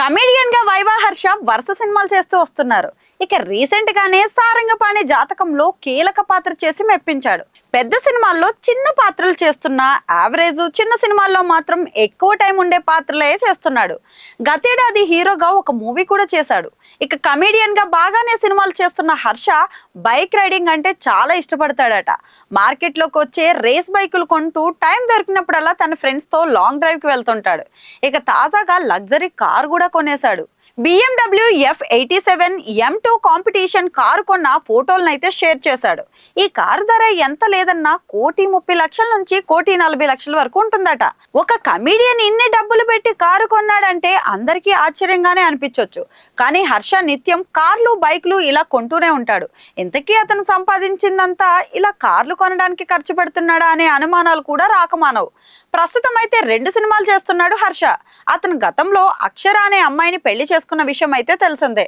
కమేడియన్గా viva Harsha వరుస సినిమాలు చేస్తూ వస్తున్నారు. ఇక రీసెంట్ గానే సారంగపాణి జాతకంలో కీలక పాత్ర చేసి మెప్పించాడు. పెద్ద సినిమాల్లో చిన్న పాత్రలు చేస్తున్న యావరేజ్ చిన్న సినిమాల్లో మాత్రం ఎక్కువ టైం ఉండే పాత్రలే చేస్తున్నాడు. గతేడాది హీరోగా ఒక మూవీ కూడా చేశాడు. ఇక కమేడియన్గా బాగానే సినిమాలు చేస్తున్న హర్ష బైక్ రైడింగ్ అంటే చాలా ఇష్టపడతాడట. మార్కెట్లోకి వచ్చే రేస్ బైకులు కొంటూ టైం దొరికినప్పుడల్లా తన ఫ్రెండ్స్తో లాంగ్ డ్రైవ్కి వెళ్తుంటాడు. ఇక తాజాగా లగ్జరీ కార్ కూడా కొనేశాడు. BMW F eighty seven M two competition car కొన్న ఫోటోలను అయితే షేర్ చేశాడు. ఈ కారు ధర ఎంత లేదు లేదన్నా కోటి ముప్పై లక్షల నుంచి కోటి నలభై లక్షల వరకు ఉంటుందట. ఒక కమీడియన్ ఇన్ని డబ్బులు పెట్టి కారు కొన్నాడంటే అందరికీ ఆశ్చర్యంగానే అనిపించవచ్చు కానీ హర్ష నిత్యం కార్లు బైక్లు ఇలా కొంటూనే ఉంటాడు. ఇంతకీ అతను సంపాదించిందంతా ఇలా కార్లు కొనడానికి ఖర్చు పెడుతున్నాడా అనే అనుమానాలు కూడా రాకమానవు ప్రస్తుతం అయితే రెండు సినిమాలు చేస్తున్నాడు హర్ష. అతను గతంలో అక్షర అనే అమ్మాయిని పెళ్ళి చేసుకున్న విషయం అయితే తెలిసిందే.